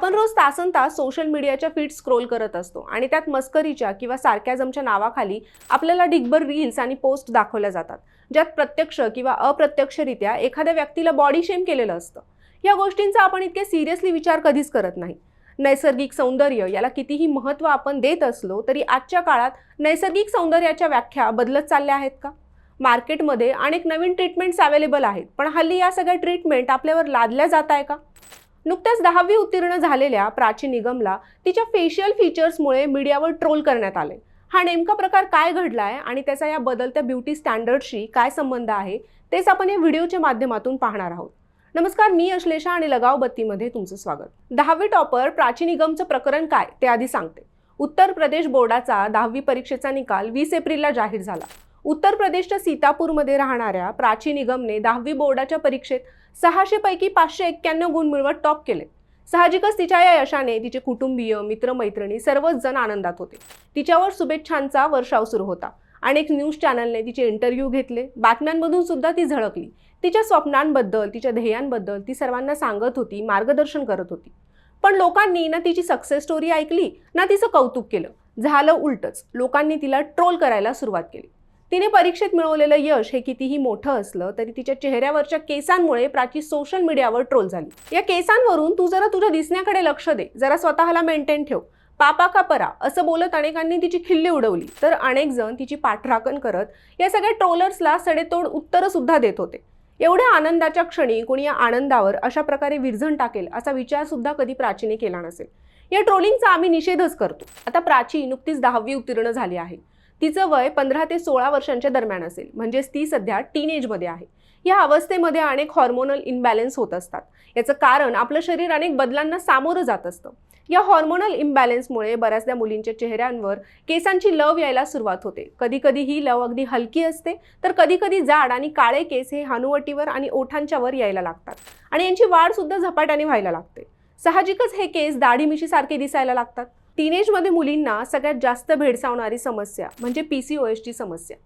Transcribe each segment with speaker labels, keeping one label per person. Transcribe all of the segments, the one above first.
Speaker 1: आपण रोज तासन तास सोशल मीडियाच्या फीड स्क्रोल करत असतो आणि त्यात मस्करीच्या किंवा सार्कॅझमच्या नावाखाली आपल्याला ढिगभर रील्स आणि पोस्ट दाखवल्या जातात ज्यात प्रत्यक्ष किंवा अप्रत्यक्षरित्या एखाद्या व्यक्तीला बॉडी शेम केलेलं असतं. या गोष्टींचा आपण इतके सिरियसली विचार कधीच करत नाही. नैसर्गिक सौंदर्य याला कितीही महत्त्व आपण देत असलो तरी आजच्या काळात नैसर्गिक सौंदर्याच्या व्याख्या बदलत चालल्या आहेत का? मार्केटमध्ये अनेक नवीन ट्रीटमेंट्स अवेलेबल आहेत पण हल्ली या सगळ्या ट्रीटमेंट आपल्यावर लादल्या जात आहे का? नुकत्याच दहावी उत्तीर्ण झालेल्या प्राची निगमला तिच्या फेशियल फीचर्समुळे मीडियावर ट्रोल करण्यात आले. हा नेमका प्रकार काय घडलाय आणि त्याचा या बदलत्या ब्युटी स्टँडर्डशी काय संबंध आहे तेच आपण या व्हिडिओच्या माध्यमातून पाहणार आहोत. नमस्कार मी अश्लेषा आणि लगाव बत्तीमध्ये तुमचं स्वागत. दहावी टॉपर प्राची निगमचं प्रकरण काय ते आधी सांगते. उत्तर प्रदेश बोर्डाचा दहावी परीक्षेचा निकाल वीस एप्रिलला जाहीर झाला. उत्तर प्रदेशच्या सीतापूरमध्ये राहणाऱ्या प्राची निगमने दहावी बोर्डाच्या परीक्षेत सहाशेपैकी पाचशे एक्क्याण्णव गुण मिळवत टॉप केले. साहजिकच तिच्या या यशाने तिचे कुटुंबीय मित्रमैत्रिणी सर्वच जण आनंदात होते. तिच्यावर शुभेच्छांचा वर्षाव सुरू होता अनेक न्यूज चॅनलने तिचे इंटरव्ह्यू घेतले. बातम्यांमधून सुद्धा ती झळकली. तिच्या स्वप्नांबद्दल तिच्या ध्येयांबद्दल ती सर्वांना सांगत होती मार्गदर्शन करत होती. पण लोकांनी ना तिची सक्सेस स्टोरी ऐकली ना तिचं कौतुक केलं. झालं उलटच. लोकांनी तिला ट्रोल करायला सुरुवात केली. तिने परीक्षेत मिळवलेलं यश हे कितीही मोठं असलं तरी तिच्या चेहऱ्यावरच्या केसांमुळे प्राची सोशल मीडियावर ट्रोल झाली. या केसांवरून तू जरा तुझ्या दिसण्याकडे लक्ष दे. जरा स्वतःला मेंटेन ठेव. पापा का परा? असं बोलत अनेकांनी तिची खिल्ली उडवली. तर अनेक जण तिची पाठराखण करत या सगळ्या ट्रोलर्सला सडेतोड उत्तरं सुद्धा देत होते. एवढ्या आनंदाच्या क्षणी कोणी या आनंदावर अशा प्रकारे विरझण टाकेल असा विचार सुद्धा कधी प्राचीने केला नसेल. या ट्रोलिंगचा आम्ही निषेधच करतो. आता प्राची नुकतीच दहावी उत्तीर्ण झाली आहे. तिचं वय पंधरा ते सोळा वर्षांच्या दरम्यान असेल. म्हणजेच ती सध्या टीनेजमध्ये आहे. या अवस्थेमध्ये अनेक हॉर्मोनल इम्बॅलन्स होत असतात. याचं कारण आपलं शरीर अनेक बदलांना सामोरं जात असतं. या हॉर्मोनल इम्बॅलन्समुळे बऱ्याचदा मुलींच्या चेहऱ्यांवर केसांची लव यायला सुरुवात होते. कधीकधी ही लव अगदी हलकी असते तर कधीकधी जाड आणि काळे केस हे हनुवटीवर आणि ओठांच्या वर यायला लागतात. आणि यांची वाढ सुद्धा झपाट्याने व्हायला लागते. साहजिकच हे केस दाढी मिशीसारखे दिसायला लागतात. टीनेजमध्ये मुलींना सगळ्यात जास्त भेडसावणारी समस्या म्हणजे पी सी ओ एसची समस्या.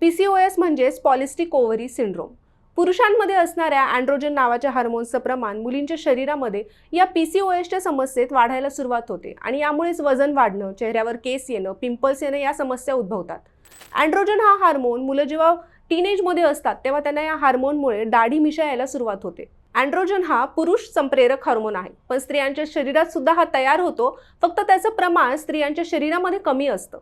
Speaker 1: पी सी ओ एस म्हणजेच पॉलिस्टिक ओव्हरी सिंड्रोम पुरुषांमध्ये असणाऱ्या अँड्रोजन नावाच्या हार्मोन्सचं प्रमाण मुलींच्या शरीरामध्ये या पी सी ओ एसच्या समस्येत वाढायला सुरुवात होते आणि यामुळेच वजन वाढणं चेहऱ्यावर केस येणं पिंपल्स येणं या समस्या उद्भवतात. अँड्रोजन हा हार्मोन मुलं जेव्हा टीनेजमध्ये असतात तेव्हा त्यांना या हार्मोनमुळे दाढी मिशा यायला सुरुवात होते. अँड्रोजन हा पुरुष संप्रेरक हार्मोन आहे. पण स्त्रियांच्या शरीरात सुद्धा हा तयार होतो. फक्त त्याचं प्रमाण स्त्रियांच्या शरीरामध्ये कमी असतं.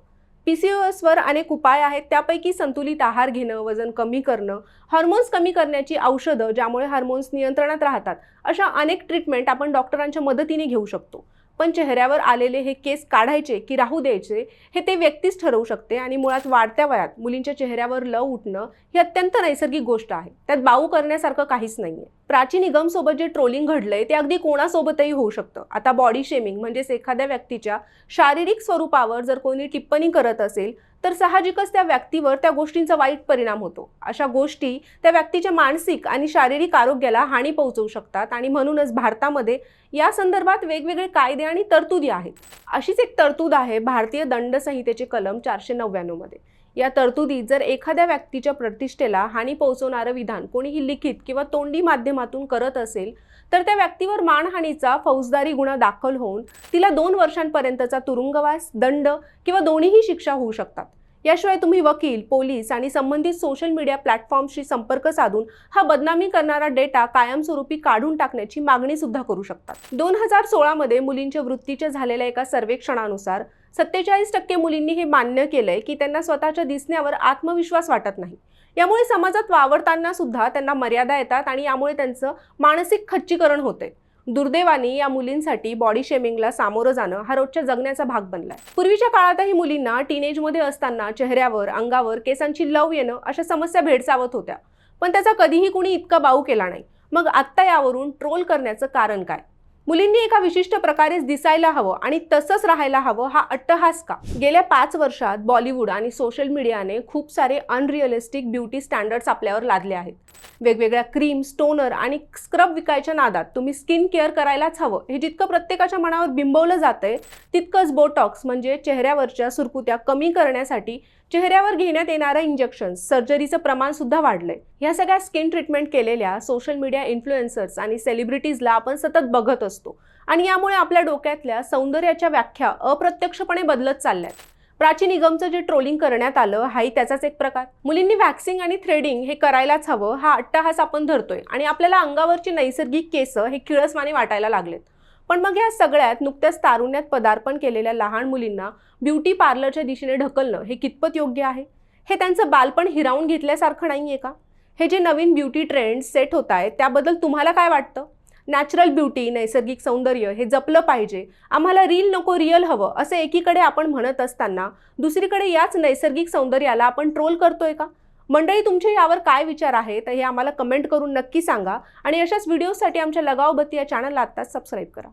Speaker 1: पी सी ओ एसवर अनेक उपाय आहेत. त्यापैकी संतुलित आहार घेणं वजन कमी करणं हार्मोन्स कमी करण्याची औषधं ज्यामुळे हार्मोन्स नियंत्रणात राहतात अशा अनेक ट्रीटमेंट आपण डॉक्टरांच्या मदतीने घेऊ शकतो. पण चेहऱ्यावर आलेले हे केस काढायचे की राहू द्यायचे हे ते व्यक्तीच ठरवू शकते आणि मुळात वाढत्या वयात मुलींच्या चेहऱ्यावर लव उठणं ही अत्यंत नैसर्गिक गोष्ट आहे. त्यात बाऊ करण्यासारखं काहीच नाहीये. प्राची निगमसोबत जे ट्रोलिंग घडलंय ते अगदी कोणासोबतही होऊ शकतं. आता बॉडी शेमिंग म्हणजेच एखाद्या व्यक्तीच्या शारीरिक स्वरूपावर जर कोणी टिप्पणी करत असेल तर साहजिकच त्या व्यक्तीवर त्या गोष्टींचा वाईट परिणाम होतो. अशा गोष्टी त्या व्यक्तीच्या मानसिक आणि शारीरिक आरोग्याला हानी पोहोचवू शकतात आणि म्हणूनच भारतामध्ये या संदर्भात वेगवेगळे कायदे आणि तरतुदी आहेत. अशीच एक तरतूद आहे भारतीय दंड संहितेचे कलम चारशे नव्याण्णवमध्ये. या तरतुदीत जर एखाद्या व्यक्तीच्या प्रतिष्ठेला हानी पोहोचवणारं विधान कोणीही लिखित किंवा तोंडी माध्यमातून करत असेल तर त्या व्यक्तीवर मानहानीचा फौजदारी गुन्हा दाखल होऊन तिला दोन वर्षांपर्यंतचा तुरुंगवास दंड किंवा दोन्हीही शिक्षा होऊ शकतात. याशिवाय तुम्ही वकील पोलीस आणि संबंधित सोशल मीडिया प्लॅटफॉर्मशी संपर्क साधून हा बदनामी करणारा डेटा कायमस्वरूपी काढून टाकण्याची मागणी सुद्धा करू शकतात दोन हजार सोळामध्ये मुलींच्या वृत्तीच्या झालेल्या एका सर्वेक्षणानुसार सत्तेचाळीस टक्के मुलींनी हे मान्य केलंय की त्यांना स्वतःच्या दिसण्यावर आत्मविश्वास वाटत नाही. यामुळे समाजात वावरताना सुद्धा त्यांना मर्यादा येतात आणि यामुळे त्यांचं मानसिक खच्चीकरण होते दुर्दैवाने या मुलींसाठी बॉडी शेमिंगला सामोरं जाणं हा रोजच्या जगण्याचा भाग बनलाय. पूर्वीच्या काळातही मुलींना टीनेजमध्ये असताना चेहऱ्यावर अंगावर केसांची लव येणं अशा समस्या भेडसावत होत्या. पण त्याचा कधीही कुणी इतका बाऊ केला नाही. मग आत्ता यावरून ट्रोल करण्याचं कारण काय? मुलींनी एका विशिष्ट प्रकारेच दिसायला हवं आणि तसंच राहायला हवं हा अट्टहास का? गेल्या पाच वर्षात बॉलिवूड आणि सोशल मीडियाने खूप सारे अनरिअलिस्टिक ब्युटी स्टँडर्ड्स आपल्यावर लादले आहेत. वेगवेगळ्या क्रीम स्टोनर आणि स्क्रब विकायच्या नादात तुम्ही स्किन केअर करायलाच हवं. हे जितकं प्रत्येकाच्या मनावर बिंबवलं जातंय तितकंच बोटॉक्स म्हणजे चेहऱ्यावरच्या सुरकुत्या कमी करण्यासाठी चेहऱ्यावर घेण्यात येणारं इंजेक्शन सर्जरीचं प्रमाण सुद्धा वाढलंय. ह्या सगळ्या स्किन ट्रीटमेंट केलेल्या सोशल मीडिया इन्फ्लुएन्सर्स आणि सेलिब्रिटीजला आपण सतत बघत असतो. आणि यामुळे आपल्या डोक्यातल्या सौंदर्याच्या व्याख्या अप्रत्यक्षपणे बदलत चालल्यात. प्राची निगमचं जे ट्रोलिंग करण्यात आलं हाही त्याचाच एक प्रकार. मुलींनी वॅक्सिंग आणि थ्रेडिंग हे करायलाच हवं हा अट्टहास आपण धरतोय. आणि आपल्याला अंगावरची नैसर्गिक केस हे खिळसमाने वाटायला लागलेत. पण मग या सगळ्यात नुकत्याच तारुण्यात पदार्पण केलेल्या लहान मुलींना ब्युटी पार्लरच्या दिशेने ढकलणं हे कितपत योग्य आहे? हे त्यांचं बालपण हिरावून घेतल्यासारखं नाही आहे का? हे जे नवीन ब्युटी ट्रेंड सेट होत आहेत त्याबद्दल तुम्हाला काय वाटतं? नॅचरल ब्युटी नैसर्गिक सौंदर्य हे जपलं पाहिजे. आम्हाला रील नको रिअल हवं असं एकीकडे आपण म्हणत असताना दुसरीकडे याच नैसर्गिक सौंदर्याला आपण ट्रोल करतोय का? मंडळी तुमचे यावर काय विचार आहेत हे आम्हाला कमेंट करून नक्की सांगा आणि अशाच व्हिडिओसाठी आमच्या लगाव बत्ती या चॅनलला आत्ताच सबस्क्राईब करा.